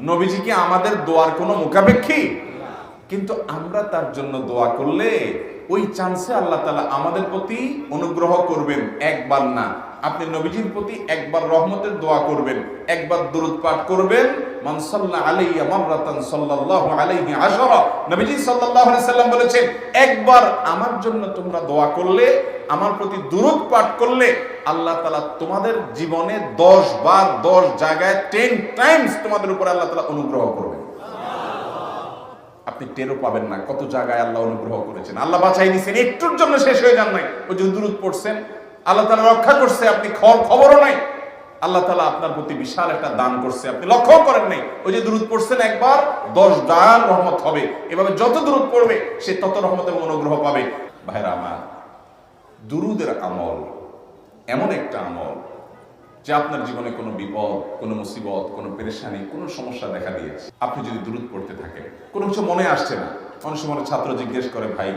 নবীজি কি আমাদের দোয়ার কোনো মুখাপেক্ষী? কিন্তু আমরা তার জন্য দোয়া করলে ওই চান্সে আল্লাহ তালা আমাদের প্রতি অনুগ্রহ করবেন, একবার না। আপনি নবীজির প্রতি একবার রহমতের দোয়া করবেন, একবার দূরত পাঠ করবেন মানসাল্লাহ আলাইয়া মামরাতান সাল্লাল্লাহু আলাইহি আশরা। নবীজি সাল্লাল্লাহু আলাইহি সাল্লাম বলেছেন, একবার আমার জন্য তোমরা দোয়া করলে, আমার প্রতি দুরুদ পাঠ করলে, আল্লাহ তালা তোমাদের জীবনে দশ বার দশ জায়গায় টেন টাইমস তোমাদের উপর আল্লাহ তালা অনুগ্রহ করবেন। আপনি টেরও পাবেন না কত জায়গায় আল্লাহ অনুগ্রহ করেছেন। আল্লাহ বাঁচাই নিছেন একটুর জন্য শেষ হয়ে যান নাই। ওই যে দুরুদ পড়ছেন, আল্লাহ তালা রক্ষা করছে, আপনি খবর খবরও নাই। আল্লাহ তালা আপনার প্রতি বিশাল একটা দান করছে। আপনি লক্ষ্য করেন নাই, ওই যে দূরত পড়ছেন একবার, দশ দান রহমত হবে। এভাবে যত দূরত পড়বে, সে তত রহমত অনুগ্রহ পাবে। ভাইরা আমার, দুরুদের আমল এমন একটা আমল যে আপনার জীবনে কোনো বিপদ, কোনো মুসিবত, কোনো পেরেশানি, কোনো সমস্যা দেখা দিয়েছে। আপনি যদি দূরত পড়তে থাকেন, কোনো কিছু মনে আসছে না। অনেক সময় ছাত্র জিজ্ঞেস করে, ভাই,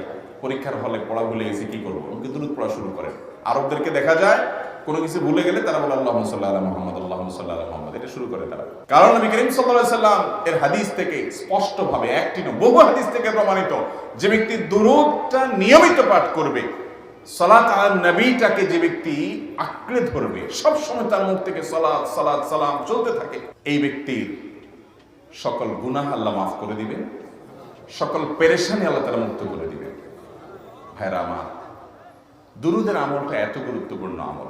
পরীক্ষার হলে পড়া ভুলে গেছে কি করব? আমাকে দূরত পড়া শুরু করেন। আরবদেরকে দেখা যায় কোনো কিছু ভুলে গেলে তারা বলে আল্লাহ সাল্লাহ মোহাম্মদ আল্লাহ সাল্লাহ মোহাম্মদ। এটা শুরু করে তারা। কারণ নবী করিম সাল্লাহ সাল্লাম এর হাদিস থেকে স্পষ্টভাবে, একটি বহু হাদিস থেকে প্রমাণিত যে ব্যক্তি দুরুদটা নিয়মিত পাঠ করবে, সালাত আর নবীটাকে যে ব্যক্তি আঁকড়ে ধরবে সব সময় তার মুখ থেকে সালাত সালাত, সালাম চলতে থাকে, এই ব্যক্তির সকল গুনাহ আল্লাহ মাফ করে দিবেন সকল পেরেশানি আল্লাহ তারা মুক্ত করে দিবেন ভাইরা আমার, দুরুদের আমলটা এত গুরুত্বপূর্ণ আমল।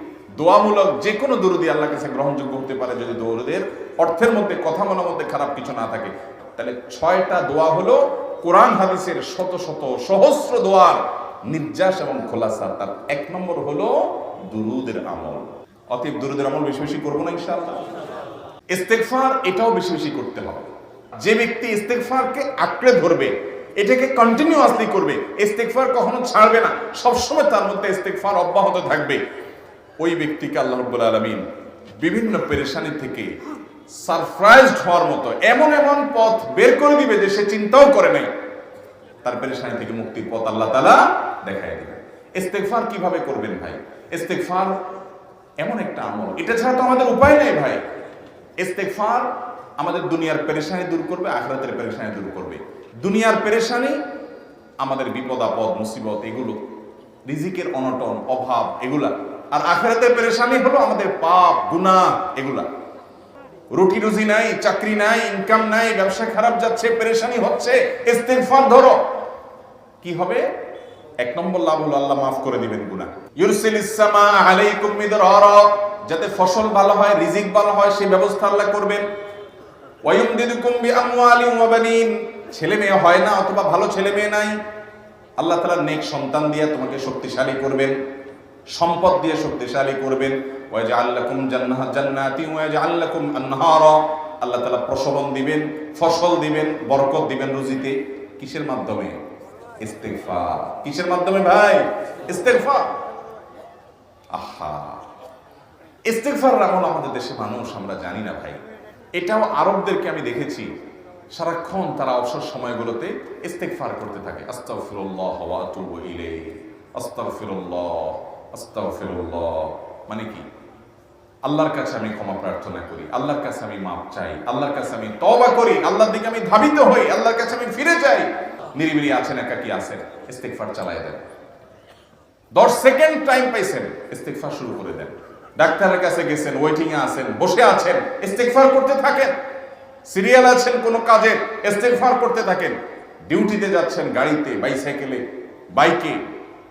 দোয়ামূলক যে কোনো দুরুদি আল্লাহর কাছে গ্রহণযোগ্য হতে পারে যদি দৌড়দের অর্থের মধ্যে, কথা বলার মধ্যে খারাপ কিছু না থাকে। তাহলে ছয়টা দোয়া হলো কোরআন, হাদিসের শত শত সহস্র দোয়ার নির্যাস এবং খোলাসা। তার এক নম্বর হলো দুরুদের আমল। অতএব দুরুদের আমল বেশি বেশি করব না ইনশাআল্লাহ। ইস্তেগফার এটাও বেশি বেশি করতে হবে। যে ব্যক্তি ইস্তেকফারকে আঁকড়ে ধরবে, এটাকে কন্টিনিউয়াসলি করবে ইস্তেকফার কখনো ছাড়বে না। সবসময় তার মধ্যে ইস্তেগফার অব্যাহত থাকবে। ওই ব্যক্তিকে আল্লাহ রাব্বুল আলামিন বিভিন্ন পেরেশানি থেকে সারপ্রাইজড হওয়ার মতো এমন এমন পথ বের করে দিবে যে সে চিন্তাও করে নাই। তার পেরেশানি থেকে মুক্তির পথ আল্লাহ তালা দেখায় দিবে ইস্তেকফার কীভাবে করবেন ভাই? ইস্তেগফার এমন একটা আমল। এটা ছাড়া তো আমাদের উপায় নেই ভাই। ইস্তেকফার আমাদের দুনিয়ার পেরেশানি দূর করবে, আখরাতের পেরেশানি দূর করবে। দুনিয়ার পেরেশানি আমাদের বিপদ, আপদ, মুসিবত, এগুলো, রিজিকের অনটন, অভাব, এগুলা আর আখরাতের পেরেশানি হলো আমাদের পাপ, গুনাহ, এগুলা। রুটি রুজি নাই, চাকরি নাই ইনকাম নাই, ব্যবসা খারাপ যাচ্ছে, পেরেশানি হচ্ছে, ইস্তেগফার ধরো। কি হবে? এক নম্বর লাভ হলো আল্লাহ মাফ করে দিবেন গুনাহ। ইউরসিলিস সামা আলাইকুম মিদরারা, যাতে ফসল ভালো হয়, রিজিক ভালো হয়, সেই ব্যবস্থা আল্লাহ করবেন। ওয়ায়ুমদিদুকুম বিআমওয়ালিন ওয়া বানিন। ছেলে মেয়ে হয় না, অথবা ভালো ছেলে মেয়ে নাই। আল্লাহ তাআলা নেক সন্তান দিয়ে তোমাকে শক্তিশালী করবেন। সম্পদ দিয়ে শক্তিশালী করবেন। ওয়াজআল লাকুম জান্নাহ জান্নাতি ওয়াজআল লাকুম আনহারা। আল্লাহ তাআলা প্রসবন দিবেন, ফসল দিবেন, বরকত দিবেন রুজিতে। কিসের মাধ্যমে? ইস্তেগফার। কিসের মাধ্যমে ভাই? ইস্তেগফার। আহা। ইস্তেগফার আমল আমাদের দেশে মানুষ, আমরা জানি না ভাই। এটাও আরবদেরকে আমি দেখেছি, সারাক্ষণ তারা অবসর সময়গুলোতে ইস্তেগফার করতে থাকে। আস্তাগফিরুল্লাহ ওয়া আতুবু ইলাইহি। আস্তাগফিরুল্লাহ। মানে কি? আল্লাহর কাছে আমি ক্ষমা প্রার্থনা করি, আল্লাহর কাছে আমি মাপ চাই, আল্লাহর কাছে আমি তওবা করি, আল্লাহর দিকে আমি ধাবিত হই, আল্লাহর কাছে আমি ফিরে যাই। নিরিবিলি আছেন একাকি আছেন, ইস্তেগফার চালায় দেন। দশ সেকেন্ড টাইম পাইছেন, ইস্তেগফার শুরু করে দেন। ডাক্তারের কাছে গেছেন ওয়েটিং এ আছেন, বসে আছেন, ইস্তেগফার করতে থাকেন। সিরিয়াল আছেন কোনো কাজের ইস্তেগফার করতে থাকেন। ডিউটিতে যাচ্ছেন গাড়িতে বাইসাইকেলে বাইকে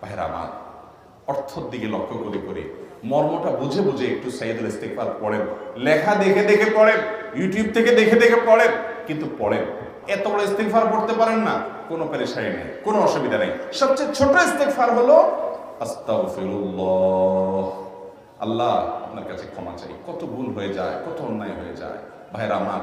ভাইরা আমার অর্থর দিকে লক্ষ্য করে করে, মর্মটা বুঝে বুঝে একটু সাইদুল ইস্তেকবার পড়েন। লেখা দেখে দেখে পড়েন, ইউটিউব থেকে দেখে দেখে পড়েন, কিন্তু পড়েন। এত বড় ইস্তেকফার পড়তে পারেন না, কোনো পেরেশানি নেই, কোনো অসুবিধা নেই। সবচেয়ে ছোট ইস্তেকফার হলো, আস্তাগফিরুল্লাহ। আল্লাহ আপনার কাছে ক্ষমা চাই। কত ভুল হয়ে যায়, কত অন্যায় হয়ে যায়। ভাইরা আমার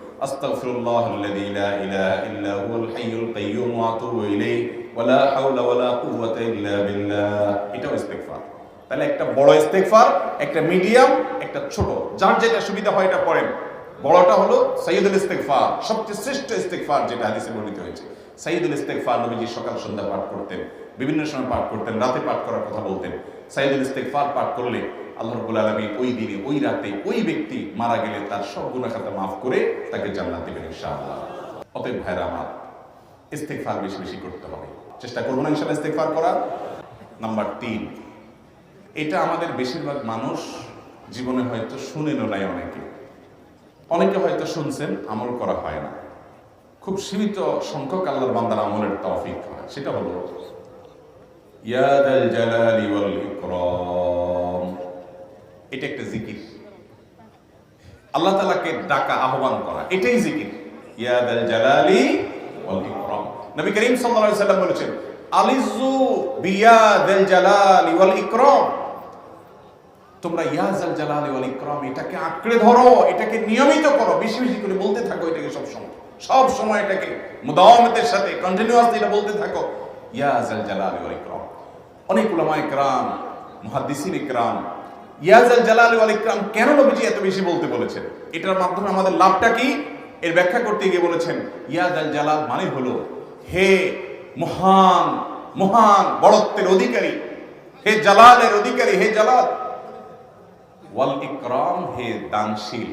লা ইলাহা ইল্লা হুয়াল হাইয়ুল কাইয়্যুম ওয়া আতুবু ইলাইহি ওয়া লা হাওলা ওয়া লা কুওয়াতা ইল্লা বিল্লাহ। এটাও ইস্তেগফার। তাহলে একটা বড় ইস্তেগফার, একটা মিডিয়াম, একটা ছোট। যার যেটা সুবিধা হয় এটা পড়েন বড়টা হলো সাইয়্যিদুল ইস্তেগফার, সবচেয়ে শ্রেষ্ঠ ইস্তেগফার যেটা হাদিসে বর্ণিত হয়েছে। সাইয়্যিদুল ইস্তেগফার নবীজি সকাল সন্ধ্যা পাঠ করতেন, বিভিন্ন সময় পাঠ করতেন, রাতে পাঠ করার কথা বলতেন। সাইয়্যিদুল ইস্তেগফার পাঠ করলে আল্লাহ রাব্বুল আলামিন ওই দিনে, ওই রাতে ওই ব্যক্তি মারা গেলে তার সব গুনাহ খাতা মাফ করে তাকে জান্নাত দিবেন ইনশাআল্লাহ। অতএব ভাইরা আমার, ইস্তেগফার বেশি বেশি করতে হবে। চেষ্টা করব না ইনশাআল্লাহ ইস্তেগফার করার। নাম্বার তিন, এটা আমাদের বেশিরভাগ মানুষ জীবনে হয়তো শুনেনও নাই অনেকে। অনেকে হয়তো শুনছেন, আমল করা হয় না। খুব সীমিত সংখ্যক আল্লাহর বান্দার আমলের তৌফিক হয়। সেটা হলো ইয়াদাল জালালি ওয়াল ইকরাম। এটা একটা জিকির। আল্লাহ তাআলাকে ডাকা আহ্বান করা, এটাই জিকির। নবী করিম সাল্লাম বলেছেন আলিজু তোমরা এটাকে আঁকড়ে ধরো, এটাকে নিয়মিত করো, বেশি বেশি করে বলতে থাকো এটাকে সব সময়। সব সময় এটাকে মুদাওয়ামতের সাথে কন্টিনিউয়াসলি এটা বলতে থাকো। ইয়াজাল জালালি ওয়াল ইকরাম। অনেক উলামা ইকরাম মুহাদ্দিসিন ইয়াজাল জালালি ওয়াল ইকরাম, কেন নবীজি এত বেশি বলতে বলেছেন? এটার মাধ্যমে আমাদের লাভটা কি? এর ব্যাখ্যা করতে গিয়ে বলেছেন ইয়াজাল জালাল মানে হলো, হে মহান মহান বড়ত্বের অধিকারী, হে জালালের অধিকারী, হে জালাল। ওয়াল ইকরাম, হে দানশীল।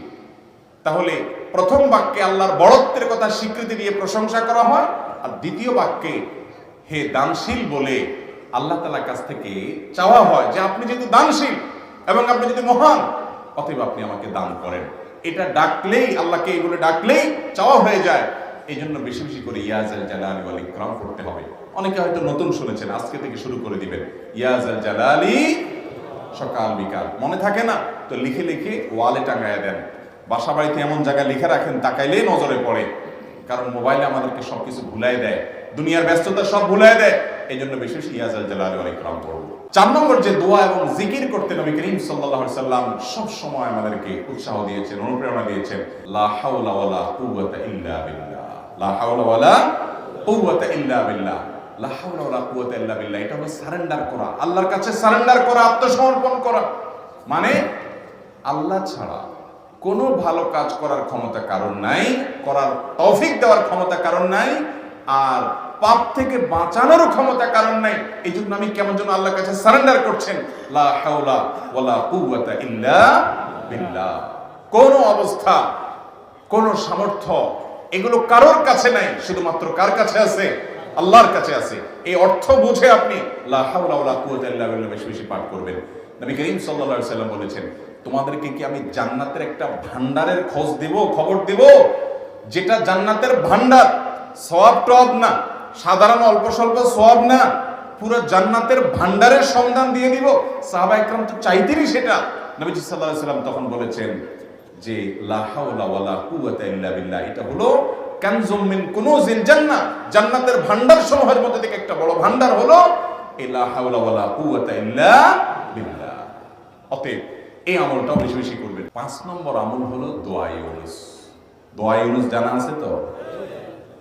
তাহলে প্রথম বাক্যে আল্লাহর বড়ত্বের কথা স্বীকৃতি দিয়ে প্রশংসা করা হয়, আর দ্বিতীয় বাক্যে হে দানশীল বলে আল্লাহ তালার কাছ থেকে চাওয়া হয় যে আপনি যেহেতু দানশীল এবং আপনি যদি মহান, অতএব আপনি আমাকে দান করেন। এটা ডাকলেই, আল্লাহকে এই বলে ডাকলেই চাওয়া হয়ে যায়। এই জন্য বেশি বেশি করে ইয়াজাল জালালি ওয়াল ইকরাম করতে হবে। অনেকে হয়তো নতুন শুনেছেন, আজকে থেকে শুরু করে দিবেন। ইয়াজাল জালালি, সকাল বিকাল। মনে থাকে না? তো লিখে লিখে ওয়ালে টাঙায় দেন। বাসা বাড়িতে এমন জায়গায় লিখে রাখেন, তাকাইলেই নজরে পড়ে। কারণ মোবাইলে আমাদেরকে সবকিছু ভুলাই দেয়। দুনিয়ার ব্যস্ততা সব ভুলাই দেয়। এই জন্য বেশি বেশি ইয়াজাল জালালি ওয়াল ইকরাম করব। চার নম্বর যে দোয়া এবং জিকির করতে নবী করিম সাল্লাল্লাহু আলাইহি সাল্লাম সব সময় আমাদেরকে উৎসাহ দিয়েছেন, অনুপ্রেরণা দিয়েছেন, লা হাওলা ওয়ালা কুওয়াতা ইল্লা বিল্লাহ। লা হাওলা ওয়ালা কুওয়াতা ইল্লা বিল্লাহ। লা হাওলা কুওয়াতা ইল্লা বিল্লাহ। এটা হলো সারেন্ডার করা। আল্লাহর কাছে সারেন্ডার করা, আত্মসমর্পণ করা। মানে আল্লাহ ছাড়া কোনো ভালো কাজ করার ক্ষমতা কারণ নাই, করার তৌফিক দেওয়ার ক্ষমতা কারণ নাই, আর পাপ থেকে বাঁচানোরও ক্ষমতা কারণ নাই। এই জন্য আমি কেমন যেন আল্লাহর কাছে সারেন্ডার করছেন। লা হাওলা ওয়ালা কোন অবস্থা, কোন সামর্থ্য এগুলো কারোর কাছে নাই, শুধুমাত্র কার কাছে আছে? আল্লাহর কাছে আছে। এই অর্থ বুঝে আপনি লা হাওলা বেশি বেশি পাঠ করবেন। নবী করিম সাল্লাল্লাহু আলাইহি সাল্লাম বলেছেন, তোমাদেরকে কি আমি জান্নাতের একটা ভান্ডারের খোঁজ দেব, খবর দেব? যেটা জান্নাতের ভান্ডার সওয়াব টব না। সাধারণ অল্প স্বল্প সওয়াব না, পুরো জান্নাতের ভান্ডারের সন্ধান দিয়ে দিব। সাহাবা একরাম তো চাইতেনই সেটা। নবীজি আলাইহি সাল্লাম তখন বলেছেন যে এটা হলো জান্নাতের ভান্ডার সমূহের মধ্যে থেকে একটা বড় ভান্ডার হলো লা হাওলা ইল্লা অতএব এই আমলটাও বেশি বেশি করবেন। পাঁচ নম্বর আমল হলো দোয়া ইউনুস। দোয়া ইউনুস জানা আছে তো?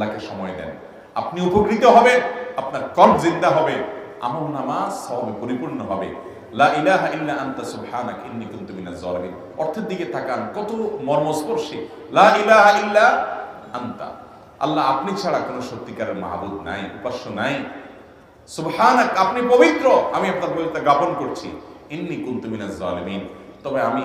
আল্লাহকে সময় দেন। আপনি উপকৃত হবেন আপনার কর্ম জিন্দা হবে, আমল নামা সবে পরিপূর্ণ হবে। লা ইলাহা ইল্লা আনতা সুবহানাক কুনতু মিনাজ জালিমিন। অর্থের দিকে তাকান, কত মর্মস্পর্শী। লা ইলাহা ইল্লা আনতা। আল্লাহ আপনি ছাড়া কোনো সত্যিকারের নাই, উপাস্য নাই। সুবহানাক, আপনি পবিত্র। আমি আপনার পবিত্রতা জ্ঞাপন করছি। ইন্নী কুনতু মিনাজ জালিমিন। তবে আমি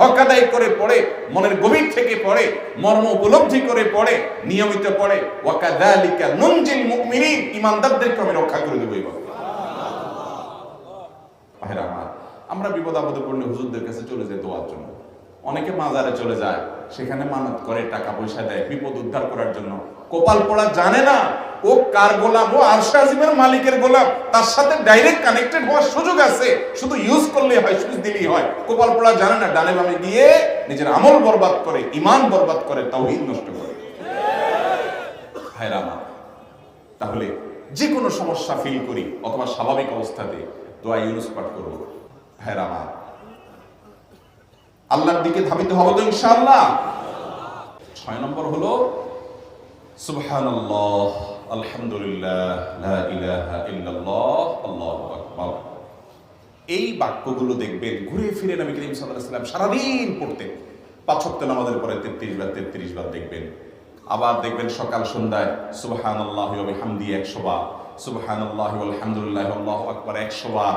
হকাদাই করে পড়ে, মনের গভীর থেকে পড়ে, মর্ম উপলব্ধি করে পড়ে, নিয়মিত পড়ে। ওয়াকাদালিকা নুনজিল মুমিনিন ইমানদারদেরকে আমি রক্ষা করে দেব এই বাক্য ভাইরা আমার, আমরা বিপদ আপদে পড়লে হুজুরদের কাছে চলে যাই দোয়ার জন্য। অনেকে মাজারে চলে যায়, সেখানে মানত করে, টাকা পয়সা দেয়, বিপদ উদ্ধার করার জন্য। কোপাল পড়া জানে না, ও কার গোলাম, ও আরশা আজিমের মালিকের গোলাম, তার সাথে ডাইরেক্ট কানেক্টেড হওয়ার সুযোগ আছে। শুধু ইউজ করলে হয় সুইচ দিলেই হয়। কোপাল পড়া জানে না, ডানে বামে গিয়ে নিজের আমল বরবাদ করে ইমান বরবাদ করে তাও তাওহীদ নষ্ট করে। আমার, তাহলে যে কোনো সমস্যা ফিল করি, অথবা স্বাভাবিক অবস্থাতে দোয়া ইউনুস পাঠ করব। আমার আল্লাহর দিকে ধাবিত হব তো ইনশাআল্লাহ। ছয় নম্বর হলো, সুবহানাল্লাহ, আলহামদুলিল্লাহ, লা এই বাক্যগুলো দেখবেন, ঘুরে ফিরে নবী করিম সাল্লাল্লাহু আলাইহি সারাদিন পড়তেন। পাঁচ ওয়াক্ত নামাজের পরে 33 বার 33 বার দেখবেন। আবার দেখবেন সকাল সন্ধ্যায়, সুবহানাল্লাহি ওয়া বিহামদি 100 বার, সুবহানাল্লাহি ওয়া আলহামদুলিল্লাহি আল্লাহু আকবার 100 বার।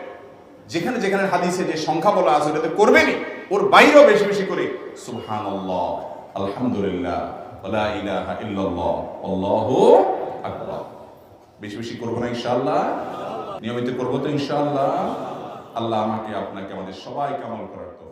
যেখানে যেখানে হাদিসে যে সংখ্যা বলা আছে, ওটাতে করবেনই ওর বাইরেও বেশি বেশি করে। সুহান আলহামদুলিল্লাহ বেশি বেশি করব না ইনশাল্লাহ নিয়মিত করব তো ইনশাল্লাহ আল্লাহ আমাকে, আপনাকে, আমাদের সবাই আমল করার তো